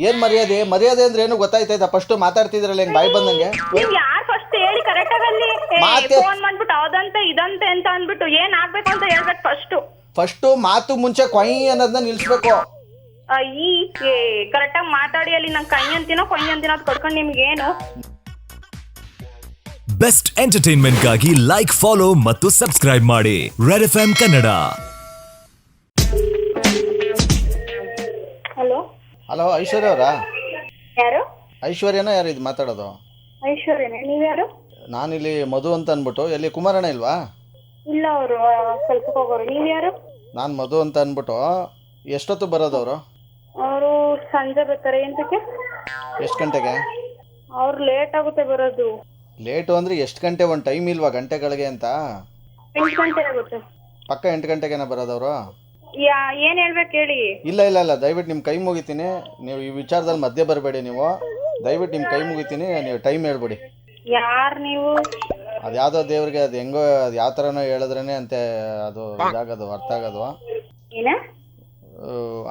ಏನ್ ಮರ್ಯಾದೆ? ಮರ್ಯಾದೆ ಅಂದ್ರೆ ಏನು ಗೊತ್ತಾಯ್ತಾಯ್ತಾ? ಫಸ್ಟ್ ಮಾತಾಡ್ತಿದ್ರಲ್ಲ ಹೆಂಗ್ ಬಾಯಿ ಬಂದಂಗೆ? ನೀವ್ ಯಾರ್ ಫಸ್ಟ್ ಹೇಳಿ? ಕರೆಕ್ಟ್ ಆಗಲ್ಲಿ ಮಾತೆ- ಫೋನ್ ಮಾಡ್ಬಿಟ್ಟು ಅದಂತೆ ಇದಂತೆ ಅಂತ ಅಂದ್ಬಿಟ್ಟು ಏನ್ ಆಗ್ಬೇಕು ಅಂತ ಹೇಳ್ಬೇಕು ಫಸ್ಟ್ ಫಸ್ಟ್ ಮಾತು ಮುಂಚೆ ಕೊಯ್ ಅನ್ನೋದನ್ನ ನಿಲ್ಸ್ಬೇಕು. ಈ ಕರೆಕ್ಟ್ ಆಗಿ ಮಾತಾಡಿ ಅಲ್ಲಿ ನಂಗೆ ಕೈ ಅಂತಿನೋ ಕೊಯ್ ಅಂತಿನೋ ಅದ್ ಕೊಡ್ಕೊಂಡು ನಿಮ್ಗೆ ಏನು ಬೆಸ್ಟ್ ಎಂಟರ್ಟೈನ್ಮೆಂಟ್ಗಾಗಿ ಲೈಕ್ ಫಾಲೋ ಮತ್ತು ಸಬ್ಸ್ಕ್ರೈಬ್ ಮಾಡಿ. Red F M Kannada hello Aishwarya ಅವರಾ? ಯಾರು? ಐಶ್ವರ್ಯನ ಯಾರು ಇದು ಮಾತಾಡೋದು? ಐಶ್ವರ್ಯನೇ ನಾನು ಇಲ್ಲಿ ಮಧು ಅಂತ ಅಂದ್ಬಿಟ್ಟು ಎಲ್ಲಿ ಕುಮಾರಣ್ಣ ಇಲ್ವಾ? ಇಲ್ಲ ಅವರು ಕೆಲ್ಸಕ್ಕೆ ಹೋಗೋರು. ನೀವ್ಯಾರು ನಾನು ಮಧು ಅಂತ ಅಂದ್ಬಿಟ್ಟು ಎಷ್ಟೊತ್ತು ಬರೋದು ಅವರು ಅವರು ಸಂಜೆ ಬರ್ತಾರೆ. ಎಂತಕ್ಕೆ ಎಷ್ಟು ಗಂಟೆಗೆ? ಅವ್ರು ಲೇಟ್ ಆಗುತ್ತೆ ಬರೋದು. ಲೇಟು ಅಂದ್ರೆ ಎಷ್ಟು ಗಂಟೆ? ಒಂದು ಟೈಮ್ ಇಲ್ವಾ ಗಂಟೆಗಳಿಗೆ ಅಂತ? ಎಂಟು ಗಂಟೆ ಆಗುತ್ತೆ. ಪಕ್ಕ ಎಂಟು ಗಂಟೆಗೇನ ಬರೋದವರು? ಯಾ ಏನ್ ಹೇಳ್ಬೇಕು ಹೇಳಿ? ಇಲ್ಲ ಇಲ್ಲ ಇಲ್ಲ. ದಯವಿಟ್ಟು ನಿಮ್ಮ ಕೈ ಮುಗಿತೀನಿ. ನೀವು ಈ ವಿಚಾರದಲ್ಲಿ ಮಧ್ಯೆ ಬರಬೇಡಿ ನೀವು. ದಯವಿಟ್ಟು ನಿಮ್ಮ ಕೈ ಮುಗಿತೀನಿ. ನೀವು ಟೈಮ್ ಹೇಳ್ಬಿಡಿ. ಯಾರ್ ನೀವು? ಅದು ಯಾವುದೋ ದೇವ್ರಿಗೆ ಅದು ಹೆಂಗೋ ಅದು ಯಾವ ಥರನೋ ಹೇಳಿದ್ರೇ ಅಂತೆ ಅದು ಇದಾಗೋದು ಅರ್ಥ ಆಗೋದು. ಏನ?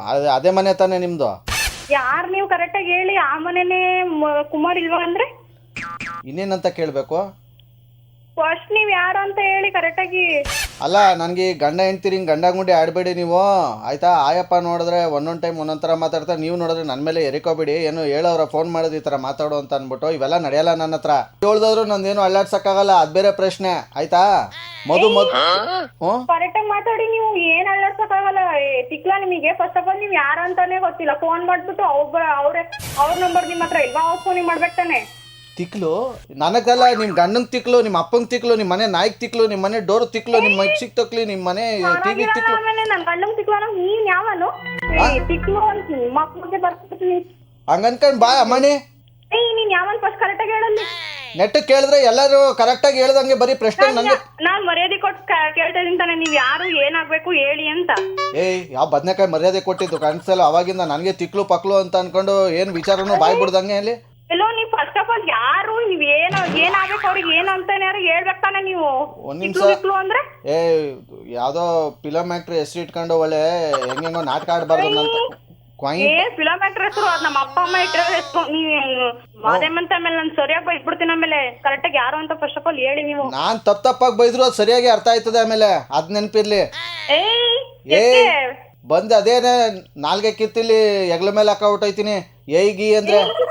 ಅದೇ ಅದೇ ಮನೆ ತಾನೇ ನಿಮ್ಮದು ಯಾರ್ ನೀವು ಕರೆಕ್ಟಾಗಿ ಹೇಳಿ ಆ ಮನೆನೇ ಮ- ಕುಮಾರ್ ಇಲ್ವಾ ಅಂದ್ರೆ? ಇನ್ನೇನಂತ ಕೇಳಬೇಕು? ಫಸ್ಟ್ ನೀವ್ ಯಾರು ಅಂತ ಹೇಳಿ ಕರೆಕ್ಟಾಗಿ ಅಲ್ಲ ನನಗೆ ಗಂಡ ಹೆಂಡ್ತೀರಿ ಹಿಂಗೆ ಗಂಡ ಗುಂಡಿ ಆಡಬೇಡಿ ನೀವು. ಆಯ್ತಾ? ಆಯಪ್ಪ ನೋಡಿದ್ರೆ ಒಂದೊಂದು ಟೈಮ್ ಒಂದೊಂದು ಥರ ಮಾತಾಡ್ತಾರೆ. ನೀವು ನೋಡಿದ್ರೆ ನನ್ನ ಮೇಲೆ ಎರಿಕೋಬೇಡಿ. ಏನು ಹೇಳೋರ ಫೋನ್ ಮಾಡೋದು ಈ ಥರ ಮಾತಾಡು ಅಂತ ಅಂದ್ಬಿಟ್ಟು ಇವೆಲ್ಲ ನಡೆಯಲ್ಲ ನನ್ನ ಹತ್ರ. ಹೇಳ್ದಾದ್ರು ನಂದೇನು ಅಳ್ಳಾಡ್ಸೋಕ್ಕಾಗಲ್ಲ ಅದು ಬೇರೆ ಪ್ರಶ್ನೆ. ಆಯ್ತಾ? ಮಧು ಮಧು. ಹ್ಞೂ? ಕರೆಕ್ಟಾಗಿ ಮಾತಾಡಿ ನೀವು. ಏನ್ ಅಲ್ಲಾಡ್ಸಕ್ಕಾಗಲ್ಲ ತಿಕ್ಲಾ ನಿಮಗೆ. ಫಸ್ಟ್ ಆಫ್ ಆಲ್ ನೀವ್ ಯಾರು ಅಂತಾನೆ ಗೊತ್ತಿಲ್ಲ. ಫೋನ್ ಮಾಡ್ಬಿಟ್ಟು ಅವ್ರ ಅವ್ರ ಅವ್ರ ನಂಬರ್ ನಿಮ್ಮ ಹತ್ರ ಇಲ್ವಾ? ಅವ್ರ ಫೋನಿಗೆ ಮಾಡ್ಬೇಕು ತಾನೆ. ತಿಕ್ಲು. ನನಗಲ್ಲ ನಿಮ್ಮ ಗಂಡನ್ ತಿಕ್ಲು ನಿಮ್ಮ ಅಪ್ಪಂಗ್ ತಿಕ್ಲು ನಿಮ್ಮ ಮನೆ ನಾಯಿಗೆ ತಿಕ್ಲು ನಿಮ್ಮ ಮನೆ ಡೋರ್ ತಿಕ್ಲು ನಿಮ್ಮ ಮೈಕ್ಸಿಗೆ ತಕ್ಲಿ ನಿಮ್ಮ ಮನೆ ಟಿವಿ ತಿಕ್ಲು. ಆಮೇಲೆ ನನ್ ಗಂಡಂಗ್ ತಿಕ್ಲಾ ನೀನ್ ಯಾವನು? ಏ, ತಿಕ್ಲು ಅಂತ ಮಕ್ಳಿಗೆ ಬರ್ತೀನಿ ಹಂಗೆ ಅನ್ಕೊಂಡು ಬಾ ಅಮ್ಮಣಿ ಏಯ್ ನೀನ್ ಯಾವನ್ ಫಸ್ಟ್ ಕರೆಕ್ಟಾಗಿ ಹೇಳಲ್ಲಿ ನೆಟ್ ಕೇಳಿದ್ರೆ ಎಲ್ಲರೂ ಕರೆಕ್ಟಾಗಿ ಹೇಳ್ದಂಗೆ ಬರೀ ಪ್ರಶ್ನೆ ನನಗೆ ನಾನ್ ಮರ್ಯಾದೆ ಕೊಟ್ಟು ಕೇಳ್ತಾ ಇದೀನಿ ತಾನೆ ನೀವ್ ಯಾರು ಏನಾಗ್ಬೇಕು ಹೇಳಿ ಅಂತ. ಏಯ್ ಯಾವ ಬದನೆಕಾಯಿ ಮರ್ಯಾದೆ ಕೊಟ್ಟಿದ್ದು ಕನ್ಸಲ್ಲ ಅವಾಗಿಂದ ನನಗೆ ತಿಕ್ಲು ಪಕ್ಲು ಅಂತ ಅನ್ಕೊಂಡು ಏನು ವಿಚಾರನೂ ಬಾಯ್ ಬಿಡ್ದಂಗೆ ಅಲ್ಲಿ ಎಲ್ಲೋ ನೀವ್ ಫಸ್ಟ್ ಆಫ್ ಆಲ್ ಯಾರು ನೀವ್ ಏನ್ ಏನಾಗ್ಬೇಕು ಅವ್ರಿಗೆ ಏನು ಅಂತಾನೆ ಯಾರು ಹೇಳ್ಬೇಕು ತಾನೆ ನೀವು? ಒಂದ್ ನಿಮಿಷ ಅಂದ್ರೆ? ಏ ಯಾವ್ದೋ ಫಿಲಮ್ ಆಕ್ಟ್ರಿ ಹೆಸರು ಇಟ್ಕೊಂಡು ಒಳ್ಳೆ ಹೆಂಗೆಂಗೋ ನಾಟಕ ಆಡ್ಬಾರ್ದು ಅಂತ ಕ್ವಾಯಿ ಏ ಫಿಲಮ್ ಆಕ್ಟರ್ ಹೆಸರು ಅದ್ ನಮ್ಮ ಅಪ್ಪ ಅಮ್ಮ ಇಟ್ಟಿರೋ ಹೆಸರು. ನೀವ್ ಮಾದೇಮಂತ ಆಮೇಲೆ ನಾನು ಸರಿಯಾಗಿ ಬೈದ್ಬಿಡ್ತೀನಿ ಆಮೇಲೆ. ಕರೆಕ್ಟಾಗಿ ಯಾರು ಅಂತ ಫಸ್ಟ್ ಆಫ್ ಆಲ್ ಹೇಳಿ ನೀವು. ನಾನು ತಪ್ಪ ತಪ್ಪಾಗಿ ಬೈದ್ರು ಅದು ಸರಿಯಾಗಿ ಅರ್ಥ ಆಯ್ತದೆ ಆಮೇಲೆ. ಅದ್ ನೆನಪಿರ್ಲಿ. ಏಯ್ ಏ ಬಂದ್ ಬಂದು ಅದೇನೆ ನಾಲ್ಗೆ ಕಿತ್ತಿಲಿ ಹೆಗ್ಲ ಮೇಲೆ ಹಾಕ ಹೊಟ್ಟೋಯ್ತೀನಿ ಏಯ್ಗಿ ಅಂದ್ರೆ ಎಲ್ಲೋ ಯಾರು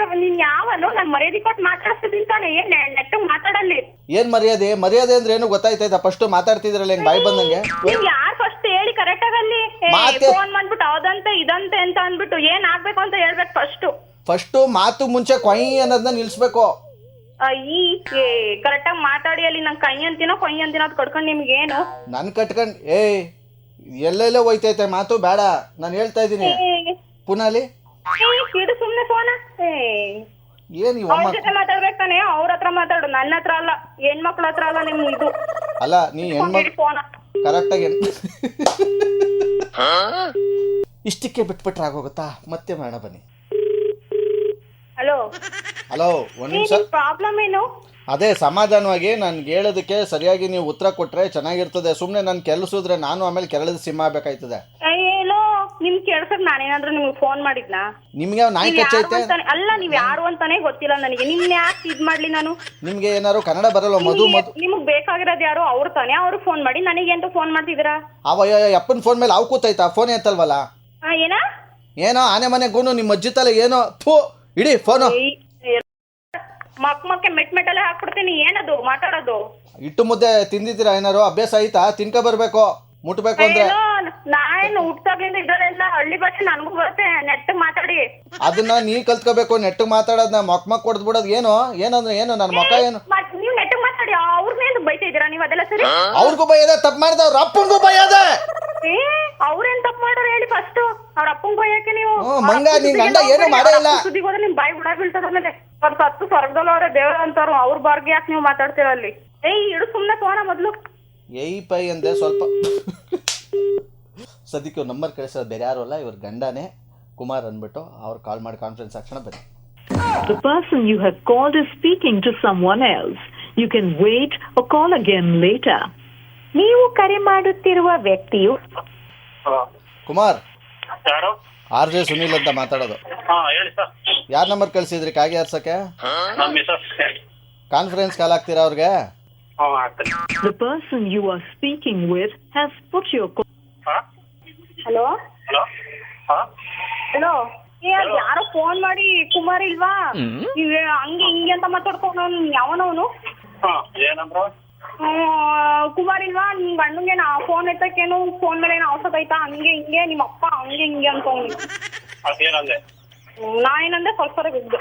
ಆಫ್ ನೀನ್ ಯಾವನು ನಾನು ಮರ್ಯಾದೆ ಕೊಟ್ಟು ಮಾತಾಡ್ತಿದ್ದೀನಿ ತಾನೆ ಏನ್ ನೆಟ್ಟಗ್ ಮಾತಾಡಲ್ಲಿ. ಏನು ಮರ್ಯಾದೆ? ಮರ್ಯಾದೆ ಅಂದ್ರೆ ಏನು ಗೊತ್ತಾಯ್ತಾಯ್ತಾ ಫಸ್ಟ್ ಮಾತಾಡ್ತಿದ್ರಲ್ಲ ಹೆಂಗ್ ಬಾಯಿ ಬಂದಂಗೆ? ನೀವ್ ಯಾರ್ ಫಸ್ಟ್ ಹೇಳಿ ಕರೆಕ್ಟ್ ಆಗಲ್ಲಿ ಮಾತೆ- ಫೋನ್ ಮಾಡ್ಬಿಟ್ಟು ಅದಂತೆ ಇದಂತೆ ಅಂತ ಅಂದ್ಬಿಟ್ಟು ಏನ್ ಆಗ್ಬೇಕು ಅಂತ ಹೇಳ್ಬೇಕು ಫಸ್ಟ್ ಫಸ್ಟ್ ಮಾತು ಮುಂಚೆ ಕೊಯ್ ಅನ್ನೋದನ್ನ ನಿಲ್ಸ್ಬೇಕು. ಈ ಕರೆಕ್ಟ್ ಆಗಿ ಮಾತಾಡಿ ಅಲ್ಲಿ ನಂಗೆ ಕೈ ಅಂತಿನೋ ಕೊಯ್ ಅಂತಿನೋ ಅದ್ ಕೊಡ್ಕೊಂಡು ನಿಮ್ಗೆ ಏನು ನನ್ ಕಟ್ಕೊಂಡ್ ಏ ಎಲ್ಲೆಲ್ಲೋ ಹೋಯ್ತೈತೆ ಮಾತು ಬೇಡ. ನಾನು ಹೇಳ್ತಾ ಇದ್ದೀನಿ. ಪುನಾಲಿ? ಇದು ಸುಮ್ನೆ ಫೋನ. ಏನ್ ಇವ ಅವ್ರ ಜೊತೆ ಮಾತಾಡ್ಬೇಕು ತಾನೆ? ಅವ್ರ ಹತ್ರ ಮಾತಾಡು. ನನ್ನ ಹತ್ರ ಅಲ್ಲ. ಹೆಣ್ಮಕ್ಳ ಹತ್ರ ಅಲ್ಲ ನಿಮ್ ಇದು. ಅಲ್ಲ ನೀ ಹೆಣ್ಮಕ್ ಫೋನ. ಕರೆಕ್ಟಾಗಿ ಇಷ್ಟಕ್ಕೆ ಬಿಟ್ಬಿಟ್ರೆ ಆಗೋಗುತ್ತಾ? ಮತ್ತೆ ಮಾಡ ಬನ್ನಿ. ಹಲೋ. ಹಲೋ ಒಂದ್ ನಿಮಿಷ. ಪ್ರಾಬ್ಲಮ್ ಏನು? ಅದೇ ಸಮಾಧಾನವಾಗಿ ನನ್ಗೆ ಹೇಳೋದಕ್ಕೆ ಸರಿಯಾಗಿ ನೀವು ಉತ್ತರ ಕೊಟ್ರೆ ಚೆನ್ನಾಗಿರ್ತದೆ. ಸುಮ್ಮನೆ ನಾನು ಕೆಲ್ಸುದ್ರೆ ನಾನು ಆಮೇಲೆ ಕೆರಳದ ಸಿಂಹ ಆಗ್ಬೇಕಾಯ್ತದೆ. ನಿಮ್ ಕೇಳ್ಸಕ್ ನಾನೇನಾದ್ರೂ ನಿಮ್ಗೆ ಫೋನ್ ಮಾಡಿದ್ನಾ? ನಿಮ್ಗೆ ಯಾವ ನಾಯಿ ನೀವ್ ಯಾರು ಕಚ್ಚೈತೆ ಅಂತಾನೆ ಅಲ್ಲ ನೀವ್ ಯಾರು ಅಂತಾನೆ ಗೊತ್ತಿಲ್ಲ ನನಗೆ. ನಿಮ್ನ ಯಾಕೆ ಇದ್ ಮಾಡ್ಲಿ ನಾನು? ನಿಮ್ಗೆ ಏನಾರು ಕನ್ನಡ ಬರಲ್ಲ ಮಧು ಮಧು ನಿಮಗ್ ಬೇಕಾಗಿರೋದು ಯಾರು ಅವ್ರು ತಾನೆ ಅವ್ರು ಫೋನ್ ಮಾಡಿ. ನನಗೆ ಅಂತ ಫೋನ್ ಮಾಡ್ತಿದ್ದೀರಾ? ಅವ ಅಪ್ಪನ ಫೋನ್ ಮೇಲೆ ಅವು ಕೂತೈತಾ ಫೋನ್ ಎತ್ತಲ್ವಲ್ಲ? ಆ, ಏನಾ? ಏನೋ ಆನೆ ಮನೆ ಗೂನು ನಿಮ್ಮ ಅಜ್ಜಿ ತಲೆ ಏನೋ ಥೂ ಇಡಿ ಫೋನು ಏ, ಮಕ್ ಮಕ್ಕೆ ಮೆಟ್ ಮೆಟ್ಟಲ್ಲೇ ಹಾಕ್ಬಿಡ್ತೀನಿ. ಏನದು? ಮಾತಾಡೋದು? ಇಟ್ಟು ಮುದ್ದೆ ತಿಂದಿದ್ದೀರಾ ಏನಾರು ಅಭ್ಯಾಸ ಆಯ್ತಾ? ತಿನ್ಕ ಬರ್ಬೇಕು. ಮುಟ್ಬೇಕು ಅಂದ್ರೆ ಏನೋ ನಾನು ಹುಟ್ಟಾಗ್ಲಿಂದ ಇದ್ರಲ್ಲೆಲ್ಲ ಹಳ್ಳಿ ಭಾಷೆ ನನಗೂ ಬರುತ್ತೆ. ನೆಟ್ ಮಾತಾಡಿ. ಅದನ್ನ ನೀ ಕಲ್ತ್ಕೋಬೇಕು ನೆಟ್ ಮಾತಾಡೋದನ್ನ ಮೊಕ್ ಮಕ್ ಕೊಡ್ದು ಬಿಡೋದ್ ಏನು? ಏನಂದ್ರೆ ಏನು? ನನ್ನ ಮಕ್ಕ ಏನು? ಮತ್ ನೀವ್ ನೆಟ್ ಮಾತಾಡಿ ಅವ್ರನ್ನೇನು ಬೈತಾ ಇದೀರಾ ನೀವ್ ಅದೆಲ್ಲ ಸರಿ? ಅವ್ರಿಗೂ ತಪ್ಪು ಮಾಡಿದವ್ರ ಅಪ್ಪಂಗೂ ಭಯದೆ ಏ ಅವ್ರೇನ್ ತಪ್ಪು ಮಾಡೋರು ಹೇಳಿ ಫಸ್ಟ್ ಅವ್ರ ಅಪ್ಪಂಗ್ ಬೈಯಕ್ಕೆ ನೀವು? ಮಂಗ, ನಿನ್ ಗಂಡ ಏನು ಮಾಡೇ ಇಲ್ಲ. ಸುದ್ದಿಗೆ ಹೋದ್ರೆ ನಿಮ್ ಬಾಯಿ ಬೀಳ್ತದ ಆಮೇಲೆ. ಅವ್ರ ಸತ್ತು ಸ್ವರ್ಗದಲ್ಲಿ ಅವ್ರೆ ದೇವ್ರ ಅಂತಾರು ಅವ್ರ ಬಾರ್ಗೆ ಯಾಕೆ ನೀವು ಮಾತಾಡ್ತೀರ ಅಲ್ಲಿ? ಏಯ್ ಇಡು ಸುಮ್ನೆ ಫೋನ ಮೊದ್ಲು. ಏಯ್ ಪೈ ಅಂದೆ ಸ್ವಲ್ಪ. ಸದ್ಯಕ್ಕೆ ಇವ್ರ ನಂಬರ್ ಕಳಿಸೋದು ಬೇರೆ ಯಾರು ಅಲ್ಲ ಇವ್ರ ಗಂಡನೇ ಕುಮಾರ್ ಅಂದ್ಬಿಟ್ಟು ಅವ್ರು ಕಾಲ್ ಮಾಡಿ ಕಾನ್ಫರೆನ್ಸ್ ಹಾಕೋಣ ಬನ್ನಿ. The person you have called is speaking to someone else you can wait or call again later. ನೀವು ಕರೆ ಮಾಡುತ್ತಿರುವ ವ್ಯಕ್ತಿಯು ಕುಮಾರ್. ಯಾರು? ಆರ್ ಜೆ ಸುನೀಲ್ ಅಂತ ಮಾತಾಡೋದು. ಹಾ ಹೇಳಿ ಸರ್. ಯಾರ್ ನಂಬರ್ ಕಳಿಸಿದ್ರಿ ಕಾಗೆ ಆರ್ಸಕ್ಕೆ ನಮ್ಮ ಮಿಸಸ್ ಕಾನ್ಫರೆನ್ಸ್ ಕಾಲ್ ಆಗ್ತೀರಾ ಅವ್ರಿಗೆ? ಹಾ ಆಗ್ತದೆ The person you are speaking with has put your call. ಹಾ? ಹಲೋ ಹಲೋ ಹಾ ಹಲೋ ಏ ಅದ್ ಯಾರೋ ಫೋನ್ ಮಾಡಿ ಕುಮಾರ್ ಇಲ್ವಾ? ನೀವ್ ಹಂಗೆ ಹಿಂಗೆ ಅಂತ ಮಾತಾಡ್ಕೊಂಡು ಯಾವನವನು ಹಾ ಏನಂದ್ರ? ಕುಮಾರ್ ಇಲ್ವಾ? ನಿಮ್ ಗಂಡಂಗೆ ನಾ ಫೋನ್ ಎತ್ತಕ್ಕೇನು ಫೋನ್ ಮೇಲೆ ಏನೋ ಅವಸರ ಆಯ್ತಾ ಹಂಗೆ ಹಿಂಗೆ ನಿಮ್ಮ ಅಪ್ಪ ಹಂಗೆ ಹಿಂಗೆ ಅಂತ ಅದೇನಂದೆ ನಾ ಏನಂದ್ರೆ ಸ್ವಲ್ಪ ಬಿದ್ದು.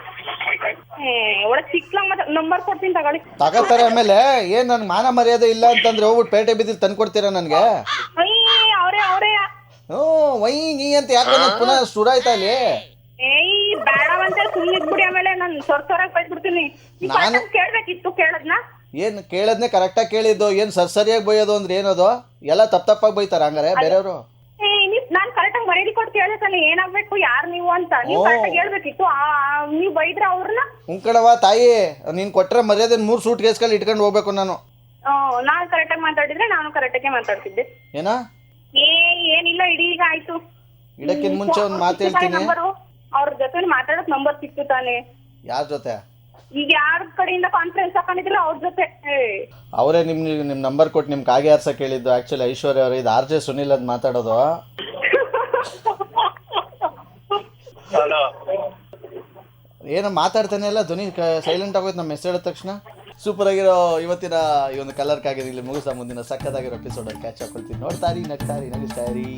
ಒಳ್ಳೆ ಚಿಕ್ಕಲಂಗ್ ಮತ್ತೆ ನಂಬರ್ ಕೊಡ್ತೀನಿ ತಗೊಳ್ಳಿ. ತಗೋತಾರೆ ಆಮೇಲೆ ಏನ್ ನನ್ ಮಾನ ಮರ್ಯಾದೆ ಇಲ್ಲ ಅಂತಂದ್ರೆ ಹೋಗ್ಬಿಟ್ಟು ಪೇಟೆ ಬಿದ್ದಿಲ್ ತಂದ್ಕೊಡ್ತೀರಾ ನನ್ಗೆ? ಹ್ಞೂ ವೈ ನೀ ಅಂತ ಯಾಕೆ ಪುನಃ ಶುರು ಆಯ್ತಾ ಅಲ್ಲಿ ಏಯ್ ಬೇಡವಂತ ಸುಮ್ಮನೆ ಬಿಡಿ ಆಮೇಲೆ ನಾನು ಸೊರ್ ಸೊರಾಗಿ ಬೈದ್ಬಿಡ್ತೀನಿ. ನೀವ್ ನಾನು- ಕೇಳ್ಬೇಕಿತ್ತು ಕೇಳದ್ನ? ಏನ್ ಕೇಳದ್ನೆ ಕರೆಕ್ಟಾಗಿ ಕೇಳಿದ್ದು ಏನ್ ಸರ್ ಸರಿಯಾಗಿ ಬೈಯೋದು ಅಂದ್ರೆ ಏನದು? ಎಲ್ಲ ತಪ್ಪ ತಪ್ಪಾಗಿ ಬೈತಾರ ಹಂಗಾರೆ ಬೇರೆಯವರು? ಆಗಿ ಕರೆಕ್ಟಾಗಿ ಮರ್ಯಾದೆ ಕೊಟ್ಟು ಕೇಳತಾನೆ ಏನಾಗ್ಬೇಕು ಯಾರ್ ನೀವು ಅಂತ? ನೀವ್. ಕರೆಕ್ಟಾಗಿ ಹೇಳ್ಬೇಕಿತ್ತು. ಆ ಆ- ಬೈದ್ರ ಅವ್ರನ್ನ? ಉಂಕಡವ ತಾಯಿ ನೀನ್ ಕೊಟ್ರೆ ಮರ್ಯಾದೆ ಮೂರ್ ಸೂಟ್ ಕೇಸ್ಗಳು ಇಟ್ಕೊಂಡು ಹೋಗ್ಬೇಕು ನಾನು. ನಾನು ಕರೆಕ್ಟಾಗಿ ಮಾತಾಡಿದ್ರೆ ನಾನು ಕರೆಕ್ಟಾಗಿ ಮಾತಾಡ್ತಿದ್ದೆ. ಏನ? ಇಡೀ ಈಗ ಆಯ್ತು. ಇಡಕ್ಕಿನ್ ಮುಂಚೆ ಒಂದ್ ಮಾತು ಹೇಳ್ತೀನಿ. ನಂಬರು ಅವ್ರ ಜೊತೆ ಮಾತಾಡಕ್ ನಂಬರ್ ಸಿಕ್ತು ತಾನೆ. ಯಾರ ಜೊತೆ? ಈಗ ಯಾರ ಕಡೆಯಿಂದ ಕಾನ್ಫರೆನ್ಸ್ ಹಾಕೊಂಡಿದ್ರು ಅವ್ರ ಜೊತೆ. ಅವರೇ ನಿಮ್ ನಿಮ್ ನಂಬರ್ ಕೊಟ್ಟು ನಿಮ್ ಕಾಗೆ ಆರ್ಸಕ್ ಹೇಳಿದ್ದು. ಆಕ್ಚುಲಿ ಐಶ್ವರ್ಯ ಅವ್ರ ಇದು ಆರ್ ಜೆ ಸುನಿಲ್ ಅಂತ ಮಾತಾಡೋದು. ಏನೋ ಮಾತಾಡ್ತಾನೆ ಇಲ್ಲ ಧ್ವನಿ ಸೈಲೆಂಟ್ ಆಗೋಯ್ತು ನಮ್ಮ ಮೆಸೇಜ್ ಹೇಳಿದ ತಕ್ಷಣ. ಸೂಪರ್ ಆಗಿರೋ ಇವತ್ತಿನ ಈ ಒಂದು ಕಲರ್ ಕಾಗಿದೆ ಇಲ್ಲಿ ಮುಗಿಸ ಮುಂದಿನ ಸಕ್ಕತ್ತಾಗಿರೋ ಎಪಿಸೋಡ್ ಅಲ್ಲಿ ಕ್ಯಾಚ್ ಹಾಕೊಳ್ತೀನಿ ನೋಡ್ತಾರಿ, ನಗ್ತಾರಿ, ನಗಿಸ್ತಾರಿ.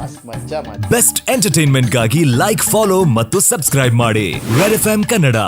ಮಸ್ತ್ ಮಜಾ ಬೆಸ್ಟ್ ಎಂಟರ್ಟೈನ್ಮೆಂಟ್ಗಾಗಿ ಲೈಕ್ ಫಾಲೋ ಮತ್ತು ಸಬ್ಸ್ಕ್ರೈಬ್ ಮಾಡಿ. Red F Kannada